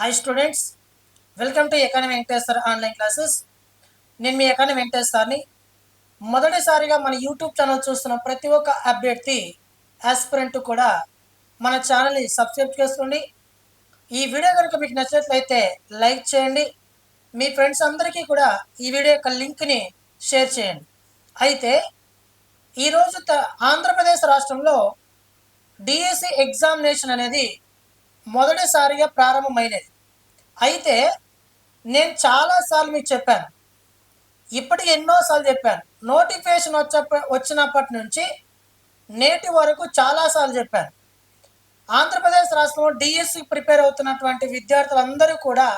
Hi students welcome to economy Venkateshwar online classes నేను మీ economy వెంకటేశ్వర్ని మొదటిసారిగా మన యూట్యూబ్ ఛానల్ చూస్తున్న ప్రతి ఒక్క అభ్యర్థి ఆస్పిరెంట్ కూడా మన ఛానల్ని సబ్స్క్రైబ్ చేసుకోండి. ఈ వీడియో కనుక మీకు నచ్చినట్లయితే లైక్ చేయండి. మీ ఫ్రెండ్స్ అందరికీ కూడా ఈ వీడియో యొక్క లింక్ని షేర్ చేయండి. అయితే ఈరోజు త ఆంధ్రప్రదేశ్ రాష్ట్రంలో డిఎస్సి ఎగ్జామినేషన్ అనేది మొదటిసారిగా ప్రారంభమైనది. అయితే నేను చాలాసార్లు మీకు చెప్పాను. ఇప్పటికి ఎన్నోసార్లు చెప్పాను. నోటిఫికేషన్ వచ్చప్ప వచ్చినప్పటి నుంచి నేటి వరకు చాలాసార్లు చెప్పాను. ఆంధ్రప్రదేశ్ రాష్ట్రంలో డిఎస్సి ప్రిపేర్ అవుతున్నటువంటి విద్యార్థులందరూ కూడా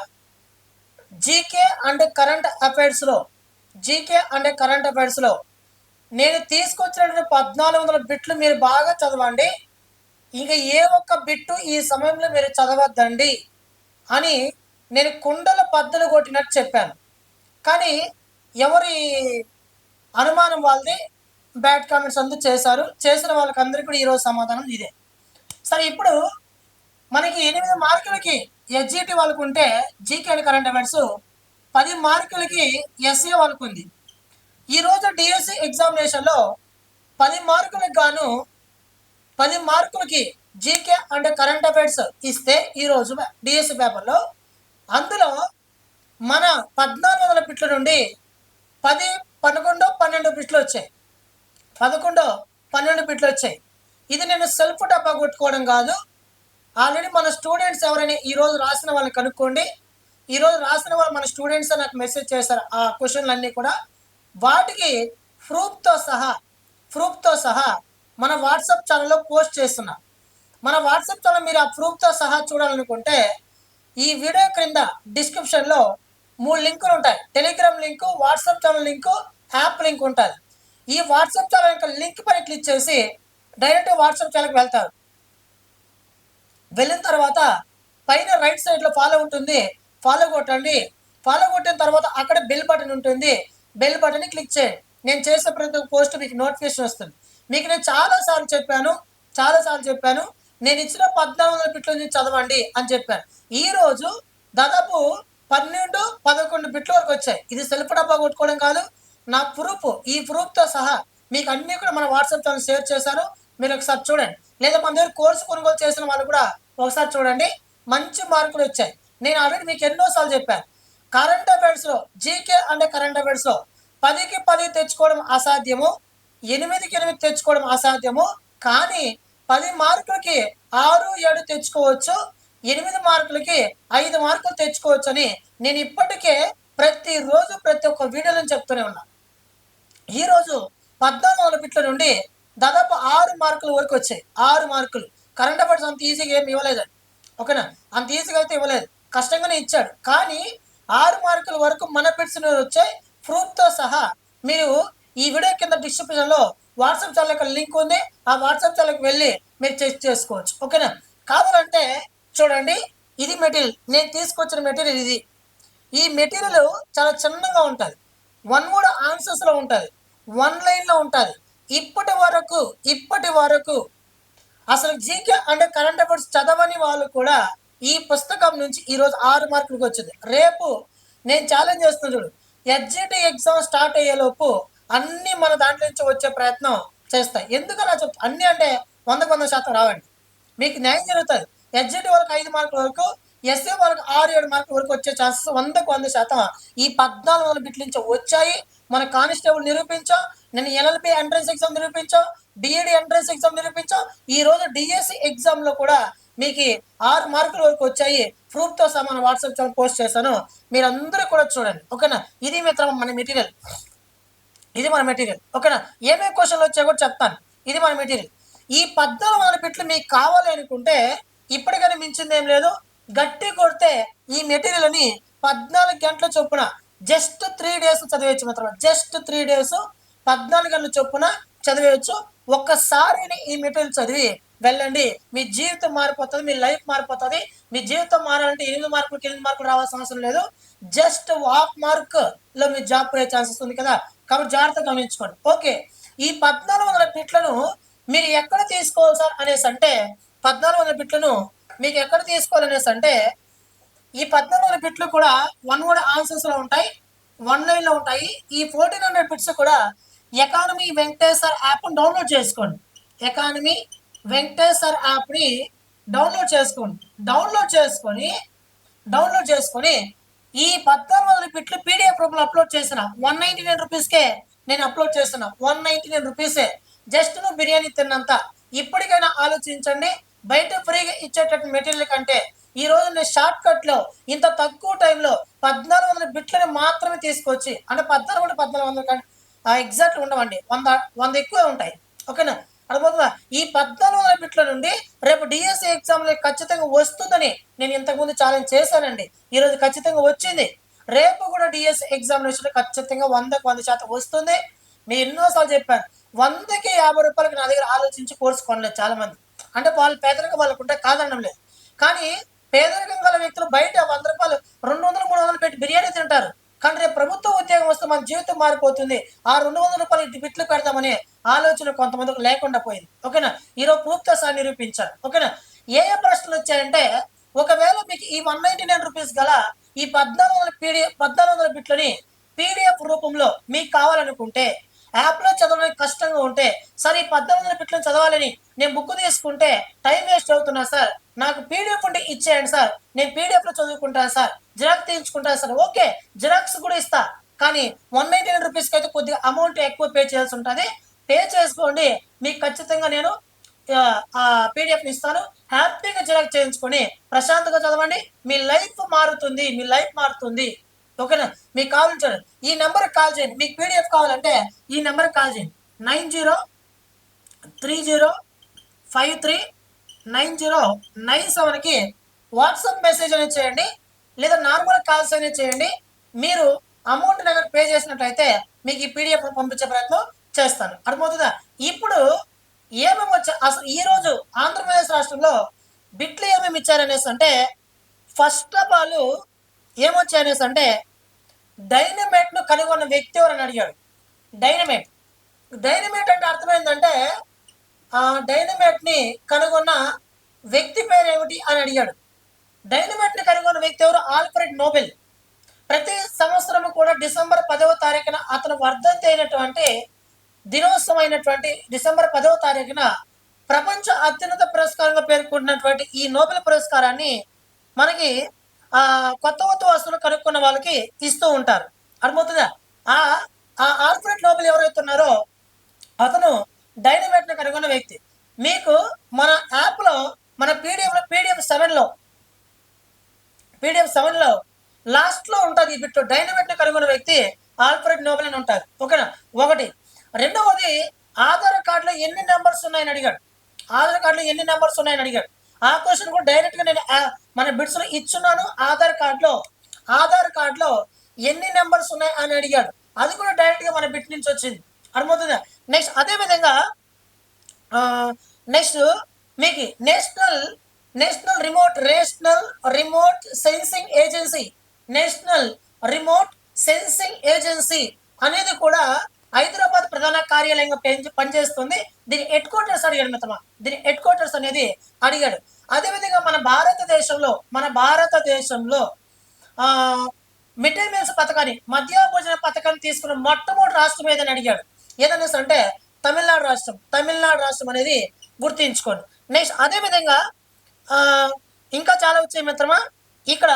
జీకే అండ్ కరెంట్ అఫైర్స్లో జీకే అండ్ కరెంట్ అఫైర్స్లో నేను తీసుకొచ్చినటువంటి పద్నాలుగు వందల బిట్లు మీరు బాగా చదవండి. ఇంకా ఏ ఒక్క బిట్టు ఈ సమయంలో మీరు చదవద్దండి అని నేను కుండల పద్దలు కొట్టినట్టు చెప్పాను. కానీ ఎవరి అనుమానం వాళ్ళది బ్యాడ్ కామెంట్స్ అందరూ చేశారు. చేసిన వాళ్ళకి అందరికీ కూడా ఈరోజు సమాధానం ఇదే. సరే ఇప్పుడు మనకి ఎనిమిది మార్కులకి ఎస్జిటి వాళ్ళకు ఉంటే జీకే అండ్ కరెంట్ అఫైర్స్ పది మార్కులకి ఎస్ఏ వాళ్ళకు ఉంది. ఈరోజు డిఎస్సి ఎగ్జామినేషన్లో పది మార్కులకు గాను పది మార్కులకి జీకే అండ్ కరెంట్ అఫైర్స్ ఇస్తే ఈరోజు డిఎస్సి పేపర్లో అందులో మన పద్నాలుగు వందల పిట్ల నుండి పది పదకొండు పన్నెండు పిట్లు వచ్చాయి. పదకొండు పన్నెండు పిట్లు వచ్చాయి. ఇది నేను సెల్ఫ్ డబ్బా కొట్టుకోవడం కాదు. ఆల్రెడీ మన స్టూడెంట్స్ ఎవరైనా ఈరోజు రాసిన వాళ్ళని కనుక్కోండి. ఈరోజు రాసిన వాళ్ళు మన స్టూడెంట్స్ నాకు మెసేజ్ చేశారు ఆ క్వశ్చన్లు అన్నీ కూడా. వాటికి ప్రూఫ్తో సహా ప్రూఫ్తో సహా మన వాట్సాప్ ఛానల్లో పోస్ట్ చేస్తున్నా. మన వాట్సాప్ ఛానల్ మీరు ఆ ప్రూఫ్తో సహా చూడాలనుకుంటే ఈ వీడియో క్రింద డిస్క్రిప్షన్లో మూడు లింకులు ఉంటాయి. Telegram link WhatsApp channel link app link ఉంటుంది ఈ వాట్సాప్ ఛానల్ యొక్క లింక్ పైన క్లిక్ చేసి డైరెక్ట్ వాట్సాప్ ఛానల్కి వెళ్తారు. వెళ్ళిన తర్వాత పైన రైట్ సైడ్లో ఫాలో ఉంటుంది. ఫాలో కొట్టండి. ఫాలో కొట్టిన తర్వాత అక్కడ బెల్ బటన్ ఉంటుంది. బెల్ బటన్ క్లిక్ చేయండి. నేను చేసే ప్రతి ఒక్క పోస్ట్ మీకు నోటిఫికేషన్ వస్తుంది. మీకు నేను చాలాసార్లు చెప్పాను. చాలాసార్లు చెప్పాను. నేను ఇచ్చిన పద్నాలుగు వందల బిట్ల నుంచి చదవండి అని చెప్పాను. ఈ రోజు దాదాపు పన్నెండు పదకొండు బిట్ల వరకు వచ్చాయి. ఇది సెల్ఫ్ డబ్బా కొట్టుకోవడం కాదు నా ప్రూఫ్. ఈ ప్రూఫ్తో సహా మీకు అన్నీ కూడా మన వాట్సాప్ షేర్ చేశాను మీరు ఒకసారి చూడండి. లేదా మన దగ్గర కోర్సు కొనుగోలు చేసిన వాళ్ళు కూడా ఒకసారి చూడండి. మంచి మార్కులు వచ్చాయి. నేను ఆల్రెడీ మీకు ఎన్నోసార్లు చెప్పాను. కరెంట్ అఫైర్స్లో జీకే అంటే కరెంట్ అఫైర్స్లో పదికి పది తెచ్చుకోవడం అసాధ్యము ఎనిమిదికి ఎనిమిది తెచ్చుకోవడం అసాధ్యము. కానీ పది మార్కులకి ఆరు ఏడు తెచ్చుకోవచ్చు. ఎనిమిది మార్కులకి ఐదు మార్కులు తెచ్చుకోవచ్చు అని నేను ఇప్పటికే ప్రతిరోజు ప్రతి ఒక్క వీడియోలను చెప్తూనే ఉన్నా. ఈరోజు పద్నాలుగు వందల బిట్ల నుండి దాదాపు ఆరు మార్కుల వరకు వచ్చాయి. ఆరు మార్కులు. కరెంట్ అఫైర్స్ అంత ఈజీగా ఏమి ఇవ్వలేదు. ఓకేనా? అంత ఈజీగా అయితే ఇవ్వలేదు. కష్టంగానే ఇచ్చాడు. కానీ ఆరు మార్కుల వరకు మన బిట్స్ వచ్చాయి ప్రూఫ్తో సహా మీరు ఈ వీడియో కింద డిస్క్రిప్షన్లో వాట్సాప్ ఛానల్ యొక్క లింక్ ఉంది. ఆ వాట్సాప్ ఛానల్కి వెళ్ళి మీరు చెక్ చేసుకోవచ్చు. ఓకేనా? కావాలంటే చూడండి ఇది మెటీరియల్. నేను తీసుకొచ్చిన మెటీరియల్ ఇది. ఈ మెటీరియల్ చాలా చిన్నగా ఉంటుంది. వన్ వర్డ్ ఆన్సర్స్లో ఉంటుంది. వన్ లైన్లో ఉంటుంది. ఇప్పటి వరకు ఇప్పటి వరకు అసలు జీకే అంటే కరెంట్ అఫైర్స్ చదవని వాళ్ళు కూడా ఈ పుస్తకం నుంచి ఈరోజు ఆరు మార్కులకు వచ్చింది. రేపు నేను ఛాలెంజ్ చేస్తున్నాను చూడు. ఎస్జిటి ఎగ్జామ్ స్టార్ట్ అయ్యేలోపు అన్ని మన దాంట్లో నుంచి వచ్చే ప్రయత్నం చేస్తాయి. ఎందుకు అలా చెప్తా? అన్ని అంటే వందకు వంద శాతం రావండి. మీకు న్యాయం జరుగుతుంది. ఎస్జిటి వరకు ఐదు మార్కుల వరకు ఎస్ఏ వరకు ఆరు ఏడు మార్కుల వరకు వచ్చే ఛాన్సెస్ వందకు వంద శాతం. ఈ పద్నాలుగు వందల బిట్ల నుంచి వచ్చాయి. మన కానిస్టేబుల్ నిరూపించాం. నేను ఎల్ఎల్పి ఎంట్రన్స్ ఎగ్జామ్ నిరూపించాం. డిఏడి ఎంట్రన్స్ ఎగ్జామ్ నిరూపించాం. ఈ రోజు డిఎస్సి ఎగ్జామ్లో కూడా మీకు ఆరు మార్కుల వరకు వచ్చాయి. ప్రూఫ్తో సహా వాట్సాప్ ఛానల్ పోస్ట్ చేశాను. మీరు అందరూ కూడా చూడండి. ఓకేనా? ఇది మిత్రం మన మెటీరియల్. ఇది మన మెటీరియల్ ఓకేనా ఏమేమి క్వశ్చన్లు వచ్చా కూడా చెప్తాను. ఇది మన మెటీరియల్ ఈ పద్నాలుగు వందల బిట్లు మీకు కావాలి అనుకుంటే ఇప్పటికైనా మించింది ఏం లేదు. గట్టి కొడితే ఈ మెటీరియల్ అని పద్నాలుగు గంటల చొప్పున జస్ట్ త్రీ డేస్ చదివేయచ్చు మాత్రం జస్ట్ త్రీ డేస్ పద్నాలుగు గంటల చొప్పున చదివేయచ్చు. ఒక్కసారి ఈ మెటీరియల్ చదివి వెళ్ళండి. మీ జీవితం మారిపోతుంది మీ లైఫ్ మారిపోతుంది. మీ జీవితం మారాలంటే ఎనిమిది మార్కులకి ఎనిమిది మార్కులు రావాల్సిన అవసరం లేదు. జస్ట్ హాఫ్ మార్క్లో మీ జాబ్ పోయే ఛాన్సెస్ ఉంది కదా. కాబట్టి జాగ్రత్తగా గమనించుకోండి. ఓకే. ఈ పద్నాలుగు వందల బిట్లను మీరు ఎక్కడ తీసుకోవాలి సార్ అనేసి అంటే పద్నాలుగు వందల బిట్లను మీకు ఎక్కడ తీసుకోవాలనేసి అంటే ఈ పద్నాలుగు వందల బిట్లు కూడా వన్ వర్డ్ ఆన్సర్స్లో ఉంటాయి వన్ లైన్లో ఉంటాయి. ఈ ఫోర్టీన్ హండ్రెడ్ బిట్స్ కూడా ఎకానమీ వెంకటేశ్వర్ యాప్ డౌన్లోడ్ చేసుకోండి. ఎకానమీ వెంకటేశ్వర్ యాప్ని డౌన్లోడ్ చేసుకోండి. డౌన్లోడ్ చేసుకొని డౌన్లోడ్ చేసుకొని ఈ పద్నాలుగు వందల బిట్లు పీడిఎఫ్ రూపంలో అప్లోడ్ చేసిన వన్ నైన్టీ నైన్ రూపీస్కే నేను అప్లోడ్ చేస్తున్నా. వన్ నైన్టీ నైన్ రూపీసే జస్ట్ నువ్వు బిర్యానీ తిన్నంత ఇప్పటికైనా ఆలోచించండి. బయట ఫ్రీగా ఇచ్చేటట్టు మెటీరియల్ కంటే ఈ రోజు నేను షార్ట్ కట్లో ఇంత తక్కువ టైంలో పద్నాలుగు వందల బిట్లని మాత్రమే తీసుకొచ్చి అంటే పద్నాలుగు వందల పద్నాలుగు వందల కంటే ఎగ్జాక్ట్ ఉండవండి. వంద వంద ఎక్కువే ఉంటాయి. ఓకేనా? అనుకుంటున్నా ఈ పద్నాలుగు వందల బిట్ల నుండి రేపు డిఎస్సి ఎగ్జామ్లో ఖచ్చితంగా వస్తుందని నేను ఇంతకుముందు ఛాలెంజ్ చేశానండి. ఈరోజు ఖచ్చితంగా వచ్చింది. రేపు కూడా డిఎస్సి ఎగ్జామినేషన్ ఖచ్చితంగా వందకు వంద శాతం వస్తుంది. నేను ఎన్నోసార్లు చెప్పాను వందకి యాభై రూపాయలకి నా దగ్గర ఆలోచించి కోర్సు కొనలేదు చాలా మంది అంటే వాళ్ళు పేదరికం వాళ్ళకు ఉంటే కాదనడం లేదు. కానీ పేదరికం గల వ్యక్తులు బయట వంద రూపాయలు రెండు వందలు మూడు వందలు పెట్టి బిర్యానీ తింటారు. కానీ రేపు ప్రభుత్వ ఉద్యోగం వస్తే మన జీవితం మారిపోతుంది. ఆ రెండు వందల రూపాయలు బిట్లు పెడతామనే ఆలోచన కొంతమందికి లేకుండా పోయింది. ఓకేనా? ఈరోజు పూర్తిగా సార్ నిరూపించారు. ఓకేనా? ఏ ఏ ప్రశ్నలు వచ్చాయంటే ఒకవేళ మీకు ఈ వన్ నైన్టీ నైన్ రూపీస్ గల ఈ పద్నాలుగు వందల పీడిఎఫ్ పద్నాలుగు వందల బిట్లని పీడిఎఫ్ రూపంలో మీకు కావాలనుకుంటే యాప్లో చదవడానికి కష్టంగా ఉంటే సరే ఈ పద్నాలుగు వందల చదవాలని నేను బుక్ తీసుకుంటే టైం వేస్ట్ అవుతున్నా సార్. నాకు పీడిఎఫ్ ఉంటే ఇచ్చేయండి సార్. నేను పీడిఎఫ్లో చదువుకుంటాను సార్. జిరాక్స్ తీయించుకుంటాను సార్. ఓకే జిరాక్స్ కూడా ఇస్తా. కానీ వన్ నైన్టీ నైన్ రూపీస్కి అయితే కొద్దిగా అమౌంట్ ఎక్కువ పే చేయాల్సి ఉంటుంది. పే చేసుకోండి. మీకు ఖచ్చితంగా నేను ఆ పీడిఎఫ్ ఇస్తాను. హ్యాపీగా జిరాక్స్ చేయించుకొని ప్రశాంతంగా చదవండి. మీ లైఫ్ మారుతుంది. మీ లైఫ్ మారుతుంది. ఓకేనా మీకు కావాలంటే ఈ నెంబర్ కాల్ చేయండి. మీకు పీడిఎఫ్ కావాలంటే ఈ నెంబర్ కాల్ చేయండి. Nine zero three zero five three nine zero nine సెవెన్కి వాట్సాప్ మెసేజ్ అనేది చేయండి. లేదా నార్మల్ కాల్స్ అనేది చేయండి. మీరు అమౌంట్ నగర్ పే చేసినట్లయితే మీకు ఈ పీడిఎఫ్ పంపించే ప్రయత్నం చేస్తాను. అర్థమవుతుందా? ఇప్పుడు ఏమేమి వచ్చా అసలు ఈరోజు ఆంధ్రప్రదేశ్ రాష్ట్రంలో బిట్లు ఏమేమి ఇచ్చారనేసి అంటే ఫస్ట్ ఆఫ్ ఆల్ ఏమొచ్చాయనేసి అంటే డైనమేట్ను కనుగొన్న వ్యక్తి ఎవరని అడిగాడు. డైనమేట్. డైనమేట్ అంటే అర్థమైందంటే ఆ డైనమేట్ని కనుగొన్న వ్యక్తి పేరు ఏమిటి అని అడిగాడు. డైనమేట్ని కనుగొన్న వ్యక్తి ఎవరు? Alfred Nobel. ప్రతి సంవత్సరం కూడా డిసెంబర్ పదవ తారీఖున అతను వర్ధంతి అయినటువంటి దినోత్సవం అయినటువంటి డిసెంబర్ పదవ తారీఖున ప్రపంచ అత్యున్నత పురస్కారంగా పేర్కొన్నటువంటి ఈ నోబెల్ పురస్కారాన్ని మనకి కొత్త కొత్త వస్తువులు కనుక్కున్న వాళ్ళకి ఇస్తూ ఉంటారు. అర్థమవుతుందా? ఆ ఆ ఆర్పరేట్ లోపల ఎవరైతే ఉన్నారో అతను డైనమేట్ని కనుగొన్న వ్యక్తి. మీకు మన యాప్లో మన పీడిఎఫ్లో పీడిఎఫ్ సెవెన్లో పీడిఎఫ్ సెవెన్లో లాస్ట్లో ఉంటుంది ఈ బిట్ డైనమేట్ కనుగొన్న వ్యక్తి ఆల్ఫ్రెడ్ నోబెల్ అని ఉంటారు. ఓకేనా? ఒకటి. రెండవది ఆధార్ కార్డులో ఎన్ని నెంబర్స్ ఉన్నాయని అడిగాడు. ఆధార్ కార్డులో ఎన్ని నెంబర్స్ ఉన్నాయని అడిగాడు. ఆ క్వశ్చన్ కూడా డైరెక్ట్గా నేను మన బిడ్స్లో ఇచ్చున్నాను ఆధార్ కార్డులో ఆధార్ కార్డులో ఎన్ని నెంబర్స్ ఉన్నాయి అని అడిగాడు. అది కూడా డైరెక్ట్గా మన బిట్ నుంచి వచ్చింది. అర్థమవుతుందా? నెక్స్ట్ అదే విధంగా నెక్స్ట్ మీకు national national remote rational remote sensing agency national remote sensing agency అనేది కూడా హైదరాబాద్ ప్రధాన కార్యాలయంగా పనిచేస్తుంది. దీని హెడ్ క్వార్టర్స్ అడిగాడు మిత్రమా? దీని హెడ్ క్వార్టర్స్ అనేది అడిగాడు. అదేవిధంగా మన భారతదేశంలో మన భారతదేశంలో మిడ్ డే మీల్స్ పథకాన్ని మధ్యాహ్న భోజన పథకాన్ని తీసుకున్న మొట్టమొదటి రాష్ట్రం ఏదని అడిగాడు. ఏదనేసి అంటే తమిళనాడు రాష్ట్రం. తమిళనాడు రాష్ట్రం అనేది గుర్తించుకోండి. నెక్స్ట్ అదేవిధంగా ఇంకా చాలా వచ్చాయి మిత్రమా? ఇక్కడ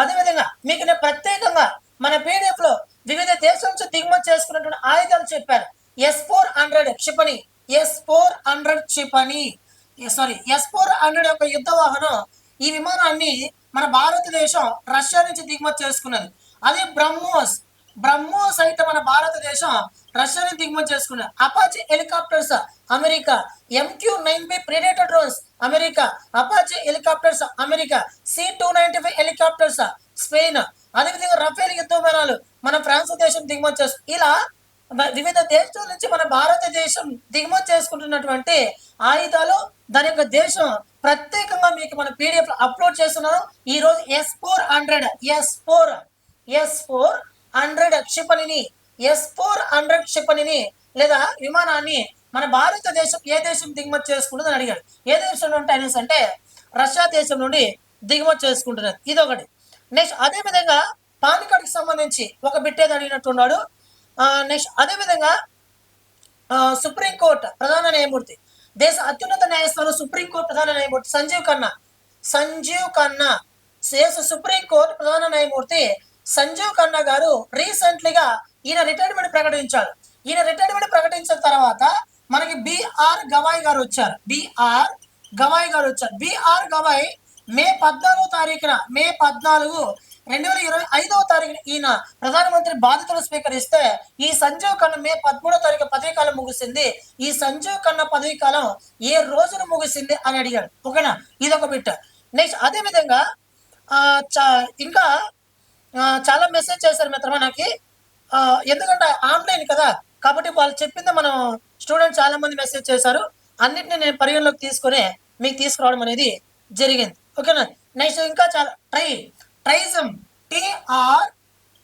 అదేవిధంగా మీకు నేను ప్రత్యేకంగా మన పీడిఎఫ్లో వివిధ దేశం నుంచి దిగుమతి చేసుకున్నటువంటి ఆయుధాలు చెప్పారు. ఎస్ ఫోర్ హండ్రెడ్ క్షిపణి. ఎస్ ఫోర్ హండ్రెడ్ క్షిపణి. సారీ ఎస్ ఫోర్ హండ్రెడ్ యొక్క యుద్ధ వాహనం ఈ విమానాన్ని మన భారతదేశం రష్యా నుంచి దిగుమతి చేసుకున్నది. అదే బ్రహ్మోస్. బ్రహ్మోస్ అయితే మన భారతదేశం రష్యా నుంచి దిగుమతి చేసుకున్నది. Apache helicopters America. MQ nine B predator drones America. Apache helicopters America. C two ninety five helicopters Spain. అదేవిధంగా రఫేల్ యుద్ధ విమానాలు మన ఫ్రాన్స్ దేశం దిగుమతి చేసు ఇలా వివిధ దేశాల నుంచి మన భారతదేశం దిగుమతి చేసుకుంటున్నటువంటి ఆయుధాలు దాని యొక్క దేశం ప్రత్యేకంగా మీకు మన పీడిఎఫ్ అప్లోడ్ చేస్తున్నాను. ఈ రోజు S four hundred S four S four hundred క్షిపణిని S four hundred క్షిపణిని లేదా విమానాన్ని మన భారతదేశం ఏ దేశం దిగుమతి చేసుకుంటుందని అడిగాడు. ఏ దేశం నుండి అనేసి అంటే రష్యా దేశం నుండి దిగుమతి చేసుకుంటున్నారు ఇది ఒకటి నెక్స్ట్ అదే విధంగా పాన్ కార్డుకి సంబంధించి ఒక బిట్టేది అడిగినట్టున్నాడు నెక్స్ట్ అదే విధంగా సుప్రీంకోర్టు ప్రధాన న్యాయమూర్తి దేశ అత్యున్నత న్యాయస్థానం సుప్రీంకోర్టు ప్రధాన న్యాయమూర్తి సంజీవ్ ఖన్నా సంజీవ్ ఖన్నా దేశ సుప్రీంకోర్టు ప్రధాన న్యాయమూర్తి సంజీవ్ ఖన్నా గారు రీసెంట్లీగా ఈయన రిటైర్మెంట్ ప్రకటించారు. ఈయన రిటైర్మెంట్ ప్రకటించిన తర్వాత మనకి బిఆర్ గవాయ్ గారు వచ్చారు. బిఆర్ గవాయ్ గారు వచ్చారు. బిఆర్ గవాయ్ మే పద్నాలుగో తారీఖున మే పద్నాలుగు రెండు వేల ఇరవై ఐదవ తారీఖున ఈయన ప్రధానమంత్రి బాధ్యతలు స్వీకరిస్తే ఈ సంజీవ్ ఖన్నా మే పదమూడో తారీఖు పదవి కాలం ముగిసింది. ఈ సంజీవ్ ఖన్నా పదవి కాలం ఏ రోజున ముగిసింది అని అడిగాడు. ఓకేనా? ఇది ఒక బిట్. నెక్స్ట్ అదే విధంగా ఇంకా చాలా మెసేజ్ చేశారు మిత్రమా నాకు. ఎందుకంటే ఆన్లైన్ కదా కాబట్టి వాళ్ళు చెప్పింది మనం స్టూడెంట్ చాలా మంది మెసేజ్ చేశారు. అన్నిటిని నేను పరిగణలోకి తీసుకొని మీకు తీసుకురావడం అనేది జరిగింది. ఓకేనా? నెక్స్ట్ ఇంకా చాలా ట్రై. ట్రైజం టిఆర్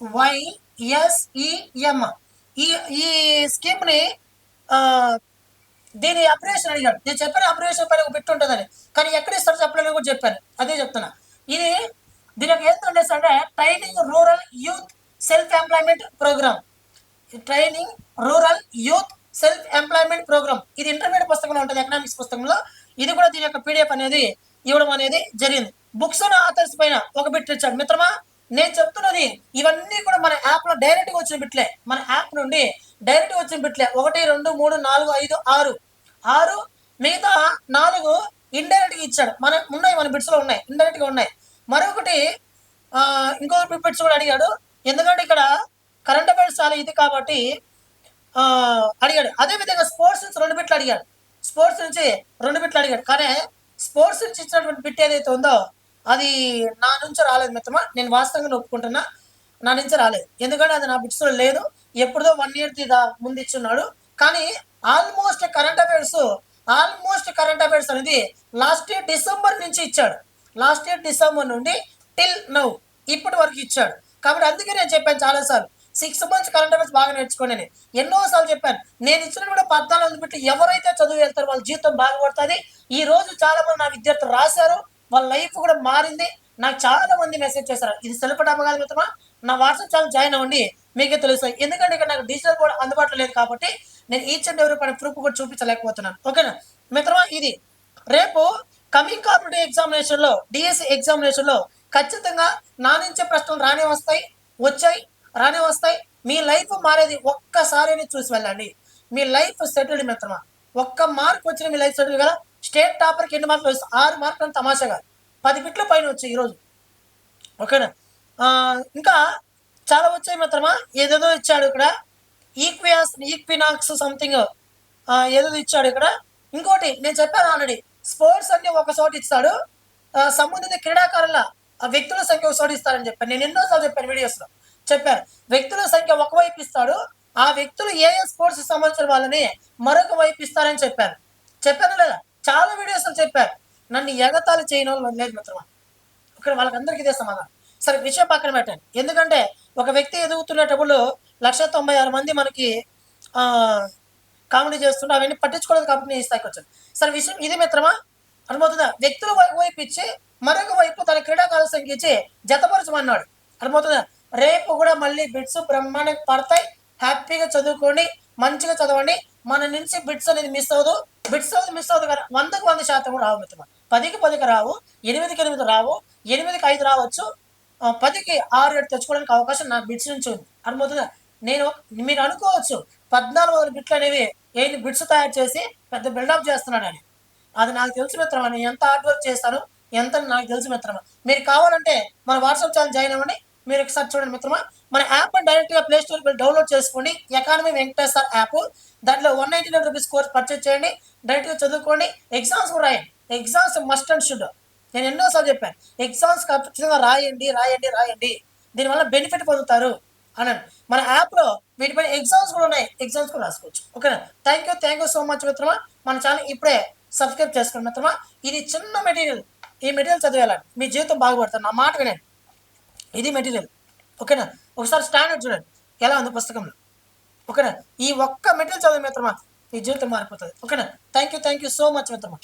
వైఎస్ఈఎం ఈ ఈ స్కీమ్ని దీని అప్రివేషన్ అడిగాడు నేను చెప్పాను అప్రివేషన్ పైన ఒక ఉంటుందని. కానీ ఎక్కడ ఇస్తారో చెప్పలేదు కూడా చెప్పాను. అదే చెప్తున్నా. ఇది దీని యొక్క ఏంటంటే అంటే training rural youth self employment programme. Training rural youth self employment programme. ఇది ఇంటర్మీడియట్ పుస్తకంలో ఉంటుంది ఎకనామిక్స్ పుస్తకంలో. ఇది కూడా దీని యొక్క పీడిఎఫ్ అనేది ఇవ్వడం అనేది జరిగింది. బుక్స్ అండ్ ఆథర్స్ పైన ఒక బిట్ ఇచ్చాడు. మిత్రమా నేను చెప్తున్నది ఇవన్నీ కూడా మన యాప్లో డైరెక్ట్గా వచ్చిన బిట్లే. మన యాప్ నుండి డైరెక్ట్గా వచ్చిన బిట్లే. ఒకటి రెండు మూడు నాలుగు ఐదు ఆరు. ఆరు మిగతా నాలుగు ఇండైరెక్ట్గా ఇచ్చాడు. మన ఉన్నాయి మన బిట్స్లో ఉన్నాయి. ఇండైరెక్ట్గా ఉన్నాయి. మరొకటి ఇంకో బిట్స్ కూడా అడిగాడు. ఎందుకంటే ఇక్కడ కరెంట్ అఫైర్స్ చాలా ఇది కాబట్టి అడిగాడు. అదే విధంగా స్పోర్ట్స్ నుంచి రెండు బిట్లు అడిగాడు. స్పోర్ట్స్ నుంచి రెండు బిట్లు అడిగాడు. కానీ స్పోర్ట్స్ నుంచి ఇచ్చినటువంటి బిట్ ఏదైతే ఉందో అది నా నుంచి రాలేదు మిత్రమా. నేను వాస్తవంగా ఒప్పుకుంటున్నా నా నుంచి రాలేదు. ఎందుకంటే అది నా బిట్స్లో లేదు. ఎప్పుడో వన్ ఇయర్ ముందు ఇచ్చున్నాడు. కానీ almost current affairs almost current affairs అనేది లాస్ట్ ఇయర్ డిసెంబర్ నుంచి ఇచ్చాడు. లాస్ట్ ఇయర్ డిసెంబర్ నుండి టిల్ నౌ ఇప్పటి వరకు ఇచ్చాడు. కాబట్టి అందుకే నేను చెప్పాను చాలాసార్లు సిక్స్ మంత్స్ కరెంట్ అఫైర్స్ బాగా నేర్చుకోండి అని ఎన్నోసార్లు చెప్పాను. నేను ఇచ్చిన కూడా పద్నాలుగు వందలు ఎవరైతే చదువు వెళ్తారో వాళ్ళ జీవితం బాగుపడుతుంది ఈ రోజు చాలా మంది నా విద్యార్థులు రాశారు. వాళ్ళ లైఫ్ కూడా మారింది. నాకు చాలా మంది మెసేజ్ చేశారు. ఇది సెల్ఫ్ కాదు మిత్రమా? నా వాట్సాప్ ఛానల్ జాయిన్ అవ్వండి. మీకే తెలుస్తాయి. ఎందుకంటే ఇక్కడ నాకు డిజిటల్ కూడా అందుబాటులో లేదు కాబట్టి నేను ఈచ్ అండ్ ఎవరి పైన ప్రూఫ్ కూడా చూపించలేకపోతున్నాను. ఓకేనా మిత్రమా ఇది రేపు కమింగ్ కాంపిటేటివ్ ఎగ్జామినేషన్లో డిఎస్సి ఎగ్జామినేషన్లో ఖచ్చితంగా నా నుంచే ప్రశ్నలు రానే వస్తాయి వచ్చాయి. రానే వస్తాయి. మీ లైఫ్ మారేది ఒక్కసారి చూసి వెళ్ళండి. మీ లైఫ్ సెటిల్డ్ మిత్రమా? ఒక్క మార్క్ వచ్చిన మీ లైఫ్ సెటిల్ కదా? స్టేట్ టాపర్కి ఎన్ని మార్కులు వస్తాయి? ఆరు మార్కులు అని తమాషాగా పది బిట్ల పైన వచ్చాయి ఈరోజు. ఓకేనా? ఇంకా చాలా వచ్చాయి మిత్రమా? ఏదేదో ఇచ్చాడు ఇక్కడ. ఈక్వియాస్ ఈక్వినాక్స్ సంథింగ్. ఏదో ఇచ్చాడు ఇక్కడ. ఇంకోటి నేను చెప్పాను ఆల్రెడీ. స్పోర్ట్స్ అన్ని ఒక చోట ఇస్తాడు. సంబంధిత క్రీడాకారుల ఆ వ్యక్తుల సంఖ్య ఒక చోట ఇస్తారని చెప్పాను. నేను ఎన్నోసార్లు చెప్పాను వీడియోస్లో. చెప్పారు. వ్యక్తుల సంఖ్య ఒకవైపు ఇస్తాడు ఆ వ్యక్తులు ఏ ఏ స్పోర్ట్స్ సంబంధించిన వాళ్ళని మరొక వైపు ఇస్తారని చెప్పారు. చెప్పాను లేదా చాలా వీడియోస్లో చెప్పారు. నన్ను ఎగతాళి చేయని వాళ్ళు లేదు మిత్రమా. ఇక్కడ వాళ్ళకందరికీ ఇదే సమాధానం. సరే విషయం పక్కన పెట్టండి. ఎందుకంటే ఒక వ్యక్తి ఎదుగుతున్నప్పుడు లక్ష తొంభై ఆరు మంది మనకి కామెడీ చేస్తుంటే అవన్నీ పట్టించుకోలేదు కంపెనీ స్థాయికి వచ్చారు. సరే విషయం ఇది మిత్రమా? అర్థమవుతుందా? వ్యక్తుల వైపు వైపు ఇచ్చి మరొక వైపు తన క్రీడాకారుల సంఖ్య ఇచ్చి జతపరచమన్నాడు. అర్థమవుతుందా? రేపు కూడా మళ్ళీ బిట్స్ బ్రహ్మాండంగా పడతాయి. హ్యాపీగా చదువుకోండి మంచిగా చదవండి. మన నుంచి బిట్స్ అనేది మిస్ అవ్వదు. బిట్స్ అనేది మిస్ అవ్వదు కదా. వందకు వంద శాతం కూడా రావు మిత్రమా పదికి పదికి రావు ఎనిమిదికి ఎనిమిది రావు ఎనిమిదికి ఐదు రావచ్చు. పదికి ఆరు ఏడు తెచ్చుకోవడానికి అవకాశం నా బిట్స్ నుంచి ఉంది. అర్థమవుతుందా? నేను మీరు అనుకోవచ్చు పద్నాలుగు వందల బిట్లు అనేవి ఏంటి బిట్స్ తయారు చేసి పెద్ద బిల్డప్ చేస్తున్నాడని అది నాకు తెలుసు మిత్రమా నేను ఎంత హార్డ్ వర్క్ చేస్తాను ఎంత అని నాకు తెలుసు మిత్రమా మీరు కావాలంటే మన వాట్సాప్ ఛానల్ జాయిన్ అవ్వండి. మీరు ఒకసారి చూడండి మిత్రమా. మన యాప్ డైరెక్ట్గా ప్లే స్టోర్ డౌన్లోడ్ చేసుకోండి. ఎకానమీ వెంకటేశ్వర్ యాప్ దాంట్లో one ninety nine rupees course purchase చేయండి. డైరెక్ట్గా చదువుకోండి. ఎగ్జామ్స్ కూడా రాయండి. ఎగ్జామ్స్ మస్ట్ అండ్ షుడ్ నేను ఎన్నోసార్లు చెప్పాను. ఎగ్జామ్స్ ఖచ్చితంగా రాయండి రాయండి రాయండి. దీనివల్ల బెనిఫిట్ పొందుతారు అనండి మన యాప్లో వీటిపైన ఎగ్జామ్స్ కూడా ఉన్నాయి. ఎగ్జామ్స్ కూడా రాసుకోవచ్చు. ఓకేనా? Thank you thank you so much మిత్రమా. మన ఛానల్ ఇప్పుడే సబ్స్క్రైబ్ చేసుకోండి మిత్రమా. ఇది చిన్న మెటీరియల్. ఈ మెటీరియల్ చదివేయాలండి. మీ జీవితం బాగుపడుతుంది. నా మాట వినండి. ఇది మెటీరియల్. ఓకేనా? ఒకసారి స్టాండర్డ్ చూడండి. ఎలా ఉంది పుస్తకంలో? ఓకేనా? ఈ ఒక్క మెటీరియల్ చదివి మిత్రమా నీ జీవితం మారిపోతుంది. ఓకేనా? Thank you thank you so much మిత్రమా.